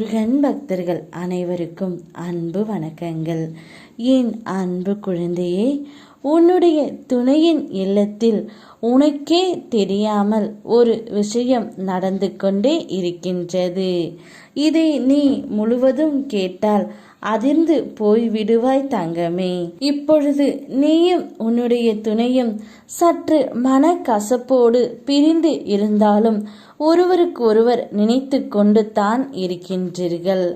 முருகன் பக்தர்கள் அனைவருக்கும் அன்பு வணக்கங்கள். என் அன்பு குழந்தையே உன்னுடைய துணையின் இல்லத்தில் உனக்கே தெரியாமல் ஒரு விஷயம் நடந்து கொண்டே இருக்கின்றது. இதை நீ முழுவதும் கேட்டால் அதிர்ந்து போய்விடுவாய் தங்கமே. இப்பொழுது நீயும் உன்னுடைய துணையும் சற்று மனக்கசப்போடு பிரிந்து இருந்தாலும் ஒருவருக்கொருவர் நினைத்து கொண்டு தான் இருக்கின்றீர்கள்.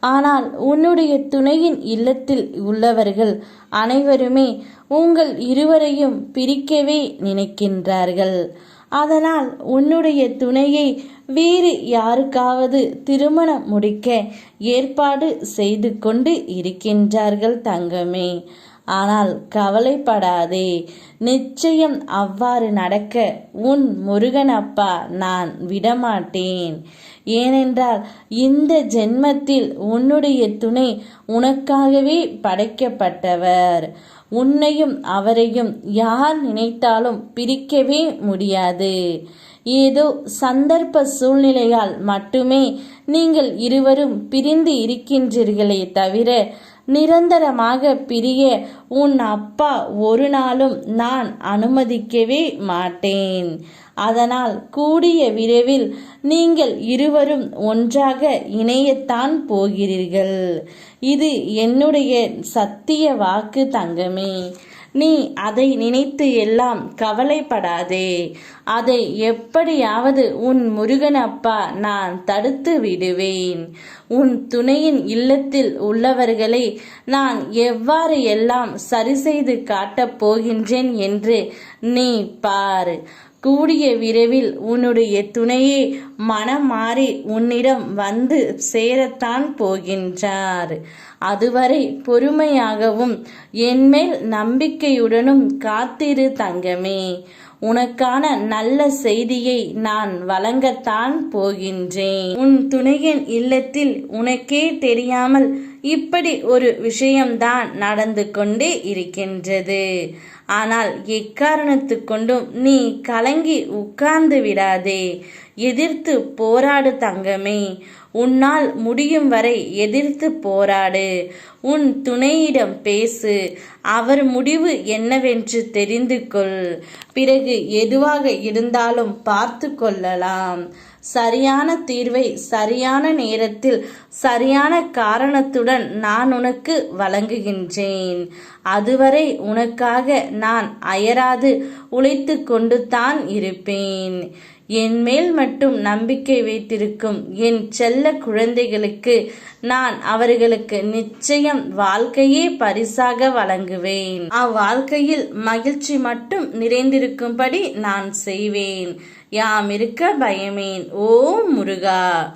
ஆனால் உன்னுடைய துணையின் இல்லத்தில் உள்ளவர்கள் அனைவருமே உங்கள் இருவரையும் பிரிக்கவே நினைக்கின்றார்கள். அதனால் உன்னுடைய துணையை வேறு யாருக்காவது திருமணம் முடிக்க ஏற்பாடு செய்து கொண்டு இருக்கின்றார்கள் தங்கமே. ஆனால் கவலைப்படாதே. நிச்சயம் அவ்வாறு நடக்க உன் முருகன் அப்பா நான் விடமாட்டேன். ஏனென்றால் இந்த ஜென்மத்தில் உன்னுடைய துணை உனக்காகவே படைக்கப்பட்டவர். உன்னையும் அவரையும் யார் நினைத்தாலும் பிரிக்கவே முடியாது. ஏதோ சந்தர்ப்ப சூழ்நிலையால் மட்டுமே நீங்கள் இருவரும் பிரிந்து இருக்கின்றீர்களே தவிர நிரந்தரமாக பிரிய. உன் அப்பா ஒரு நாளும் நான் அனுமதிக்கவே மாட்டேன். அதனால் கூடிய விரைவில் நீங்கள் இருவரும் ஒன்றாக இணையத்தான் போகிறீர்கள். இது என்னுடைய சத்திய வாக்கு தங்கமே. நீ அதை நினைத்து எல்லாம் கவலைப்படாதே. அதை எப்படியாவது உன் முருகன் அப்பா நான் தடுத்து விடுவேன். உன் துணையின் இல்லத்தில் உள்ளவர்களை நான் எவ்வாறு எல்லாம் சரி செய்து காட்டப் போகின்றேன் என்று நீ பார். கூடிய விரைவில் உன்னுடைய துணையே மனம் மாறி உன்னிடம் வந்து சேரத்தான் போகின்றார். அதுவரை பொறுமையாகவும் என்மேல் நம்பிக்கையுடனும் காத்திரு தங்கமே. உனக்கான நல்ல செய்தியை நான் வழங்கத்தான் போகின்றேன். உன் துணையின் இல்லத்தில் உனக்கே தெரியாமல் இப்படி ஒரு விஷயம்தான் நடந்து கொண்டே இருக்கின்றது. ஆனால் எக்காரணத்து கொண்டும் நீ கலங்கி உட்கார்ந்து விடாதே. எதிர்த்து போராடு தங்கமே. உன்னால் முடியும் வரை எதிர்த்து போராடு. உன் துணையிடம் பேசு. அவர் முடிவு என்னவென்று தெரிந்து கொள். பிறகு எதுவாக இருந்தாலும் பார்த்து கொள்ளலாம். சரியான தீர்வை சரியான நேரத்தில் சரியான காரணத்துடன் நான் உனக்கு வழங்குகின்றேன். அதுவரை உனக்காக நான் அயராது உழைத்து கொண்டு தான் இருப்பேன். என் மேல் மட்டும் நம்பிக்கை வைத்திருக்கும் என் செல்ல குழந்தைகளுக்கு நான் அவர்களுக்கு நிச்சயம் வாழ்க்கையே பரிசாக வழங்குவேன். அவ்வாழ்க்கையில் மகிழ்ச்சி மட்டும் நிறைந்திருக்கும்படி நான் செய்வேன். யாம் இருக்க பயமேன். ஓ முருகா.